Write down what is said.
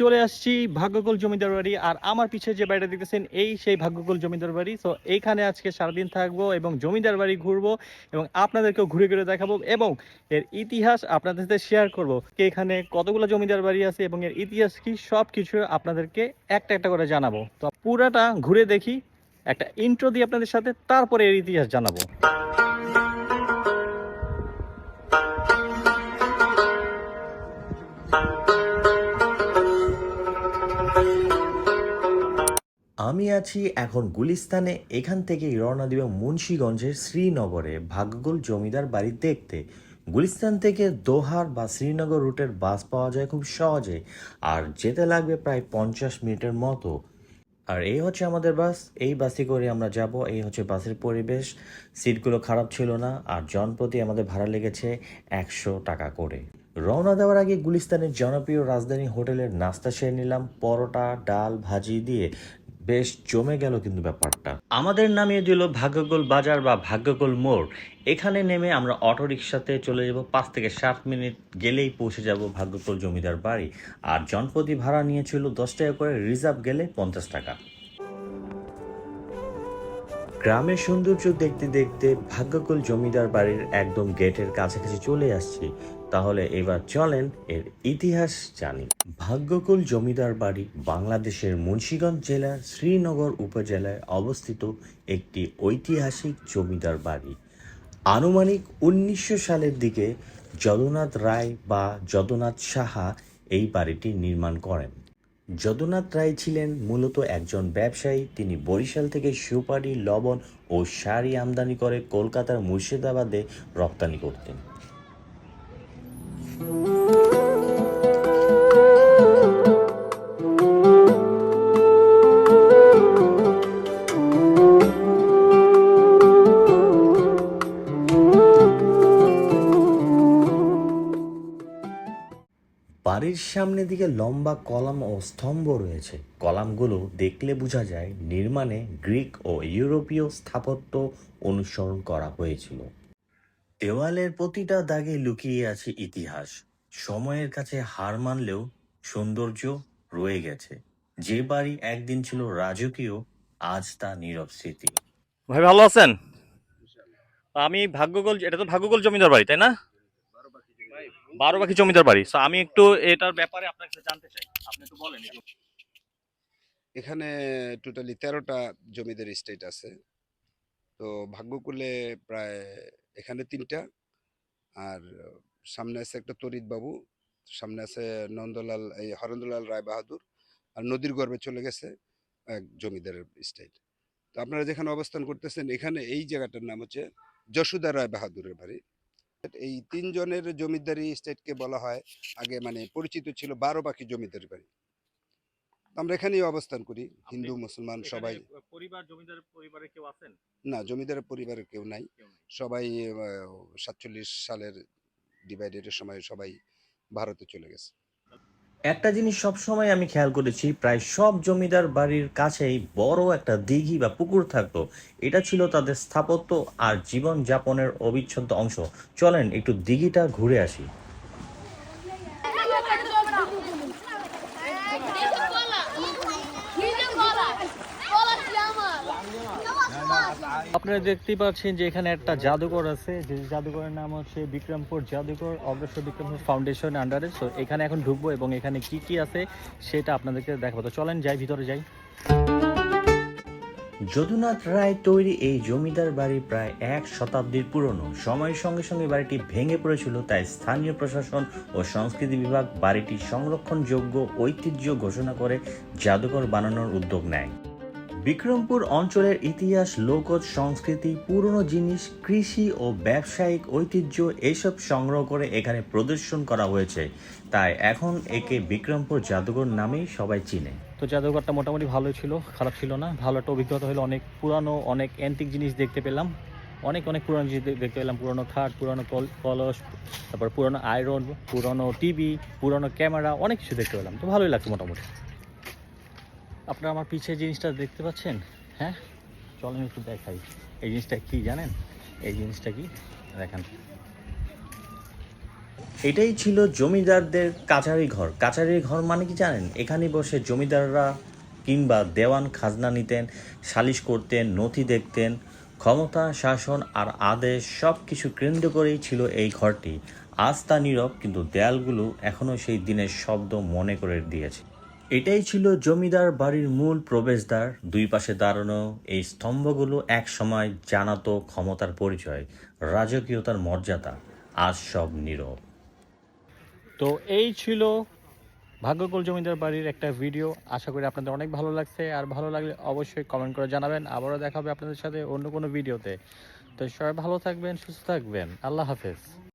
চলে আসছি ভাগ্যকুল জমিদার বাড়ি। আর আমার পিছে যে বাড়িটা দেখতেছেন, এই সেই ভাগ্যকুল জমিদার বাড়ি। তো এইখানে আজকে সারাদিন থাকব এবং জমিদার বাড়ি ঘুরবো এবং আপনাদেরকেও ঘুরে ঘুরে দেখাবো এবং এর ইতিহাস আপনাদের সাথে শেয়ার করব কে এখানে কতগুলো জমিদার বাড়ি আছে এবং এর ইতিহাস কি সব কিছু আপনাদেরকে একটা একটা করে জানাব। তো পুরাটা ঘুরে দেখি, একটা ইন্ট্রো দিই আপনাদের সাথে, তারপরে এর ইতিহাস জানাব। আমি আছি এখন গুলিস্তানে, এখান থেকেই রওনা দিব মুন্সীগঞ্জের শ্রীনগরে। ভাগ্যকুল জমিদার বাড়ি দেখতে। গুলিস্তান থেকে দোহার বা শ্রীনগর রুটের বাস পাওয়া যায় খুব সহজে, আর যেতে লাগবে প্রায় পঞ্চাশ মিনিটের মতো। আর এই হচ্ছে আমাদের বাস, এই বাসে করে আমরা যাব, এই হচ্ছে বাসের পরিবেশ। সিটগুলো খারাপ ছিল না, আর জনপ্রতি আমাদের ভাড়া লেগেছে একশো টাকা করে। রওনা দেওয়ার আগে গুলিস্তানের জনপ্রিয় রাজধানী হোটেলের নাস্তা সেরে নিলাম, পরোটা, ডাল, ভাজি দিয়ে বেশ জমে গেল কিন্তু ব্যাপারটা। আমাদের নামিয়ে দিল ভাগ্যগোল বাজার বা ভাগ্যগোল মোড়। এখানে নেমে আমরা অটোরিকশাতে চলে যাব, পাঁচ থেকে সাত মিনিট গেলেই পৌঁছে যাব ভাগ্যগোল জমিদার বাড়ি। আর জনপ্রতি ভাড়া নিয়েছিল দশ টাকা করে, রিজার্ভ গেলে পঞ্চাশ টাকা। গ্রামের সৌন্দর্য দেখতে দেখতে ভাগ্যকুল জমিদার বাড়ির একদম গেটের কাছাকাছি চলে আসছি। তাহলে এবার চলেন এর ইতিহাস জানি। ভাগ্যকুল জমিদার বাড়ি বাংলাদেশের মুন্সিগঞ্জ জেলার শ্রীনগর উপজেলায় অবস্থিত একটি ঐতিহাসিক জমিদার বাড়ি। আনুমানিক উনিশশো সালের দিকে যদুনাথ রায় বা যদুনাথ সাহা এই বাড়িটি নির্মাণ করেন। যদুনাথ রায় ছিলেন মূলত একজন ব্যবসায়ী। তিনি বরিশাল থেকে সুপারি, লবণ ও শাড়ি আমদানি করে কলকাতার মুর্শিদাবাদে রপ্তানি করতেন। বাড়ির সামনে দিকে লম্বা কলাম ও স্তম্ভ রয়েছে। কলামগুলো দেখলে বোঝা যায় নির্মাণে গ্রিক ও ইউরোপীয় স্থাপত্য অনুসরণ করা হয়েছিল। দেওয়ালের প্রতিটা দাগে লুকিয়ে আছে ইতিহাস। সময়ের কাছে হার মানলেও সৌন্দর্য রয়ে গেছে। যে বাড়ি একদিন ছিল রাজকীয়, আজ তা নীরব স্মৃতি। ভাই, ভালো আছেন? আমি ভাগ্যকুল এটা তো ভাগ্যকুল জমিদার বাড়ি, তাই না? বারো বাকি জমিদার বাড়ি। So, আমি একটু এটার ব্যাপারে আপনার কাছে জানতে চাই। আপনি একটু বলেন। এখানে টোটালি তেরোটা জমিদার স্টেট আছে। তো ভাগ্যকুলে প্রায় এখানে তিনটা। আর সামনে আছে একটা তরিত বাবু সামনে আছে নন্দলাল এই হরেন্দ্রলাল রায় বাহাদুর আর নদীর গর্ভে চলে গেছে এক জমিদারের স্টেট তো আপনারা যেখানে অবস্থান করতেছেন এখানে এই জায়গাটার নাম হচ্ছে যশোদা রায় বাহাদুরের বাড়ি। এই তিনজনের জমিদারি স্টেটকে বলা হয় আগে মানে পরিচিত ছিল বারো পাখি জমিদারি বাড়ি। আমরা এখানেই অবস্থান করি হিন্দু মুসলমান সবাই। না পরিবার জমিদার পরিবারে কেউ আছেন? না জমিদার পরিবারের কেউ নাই। কেউ নেই। সবাই সাতচল্লিশ সালের ডিভাইডেডের সময় সবাই ভারতে চলে গেছে। একটা জিনিস সবসময় আমি খেয়াল করেছি, প্রায় সব জমিদার বাড়ির কাছেই বড় একটা দিঘি বা পুকুর থাকতো। এটা ছিল তাদের স্থাপত্য আর জীবন যাপনের অবিচ্ছেদ্য অংশ। চলেন একটু দিঘিটা ঘুরে আসি। আপনারা দেখতেই পাচ্ছেন যে এখানে একটা জাদুঘর আছে। যে জাদুঘরের নাম হচ্ছে বিক্রমপুর জাদুঘর অগ্রসর বিক্রমপুর ফাউন্ডেশন আন্ডারে সো এখানে এখন ঢুকবো এবং এখানে কি কি আছে সেটা আপনাদেরকে দেখাবো। তো চলেন যাই, ভিতরে যাই। যদুনাথ রায় তৈরি এই জমিদার বাড়ি প্রায় এক শতাব্দীর পুরনো। সময়ের সঙ্গে সঙ্গে বাড়িটি ভেঙে পড়েছিল, তাই স্থানীয় প্রশাসন ও সংস্কৃতি বিভাগ বাড়িটি সংরক্ষণযোগ্য ঐতিহ্য ঘোষণা করে জাদুঘর বানানোর উদ্যোগ নেয়। বিক্রমপুর অঞ্চলের ইতিহাস, লোকজ সংস্কৃতি, পুরনো জিনিস, কৃষি ও ব্যবসায়িক ঐতিহ্য এসব সংগ্রহ করে এখানে প্রদর্শন করা হয়েছে। তাই এখন একে বিক্রমপুর জাদুঘর নামেই সবাই চিনে। তো জাদুঘরটা মোটামুটি ভালোই ছিল, খারাপ ছিল না। ভালো একটা অভিজ্ঞতা হলো, অনেক পুরানো, অনেক অ্যান্টিক জিনিস দেখতে পেলাম। অনেক অনেক পুরানো জিনিস দেখতে পেলাম। পুরানো খাট, পুরানো কল- কলস, তারপর পুরানো আয়রন পুরানো টিভি পুরানো ক্যামেরা অনেক কিছু দেখতে পেলাম। তো ভালোই লাগছে মোটামুটি। আপনারা আমার পিছে জিনিসটা দেখতে পাচ্ছেন? হ্যাঁ? চলেন একটু দেখাই। এই জিনিসটা কি জানেন? এই জিনিসটা কি? দেখেন। এটাই ছিল জমিদারদের কাচারি ঘর। কাচারি ঘর মানে কি জানেন? এখানে বসে জমিদাররা কিংবা দেওয়ান খাজনা নিতেন, সালিশ করতেন, নথি দেখতেন, ক্ষমতা, শাসন আর আদেশ সব কিছু কেন্দ্র করেই ছিল এই ঘরটি। তা নীরব কিন্তু দেয়ালগুলো এখনও সেই দিনের শব্দ মনে করে দিয়েছে। এটাই ছিল জমিদার বাড়ির মূল প্রবেশদ্বার। দুই পাশে দাঁড়ানো এই স্তম্ভগুলো এক সময় জানাতো ক্ষমতার পরিচয়, রাজকীয়তার মর্যাদা। আজ সব নীরব। তো এই ছিল ভাগ্যকুল জমিদার বাড়ির একটা ভিডিও। আশা করি আপনাদের অনেক ভালো লাগছে। আর ভালো লাগলে অবশ্যই কমেন্ট করে জানাবেন। আবারও দেখা হবে আপনাদের সাথে অন্য কোনো ভিডিওতে। তো সবাই ভালো থাকবেন, সুস্থ থাকবেন। আল্লাহ হাফেজ।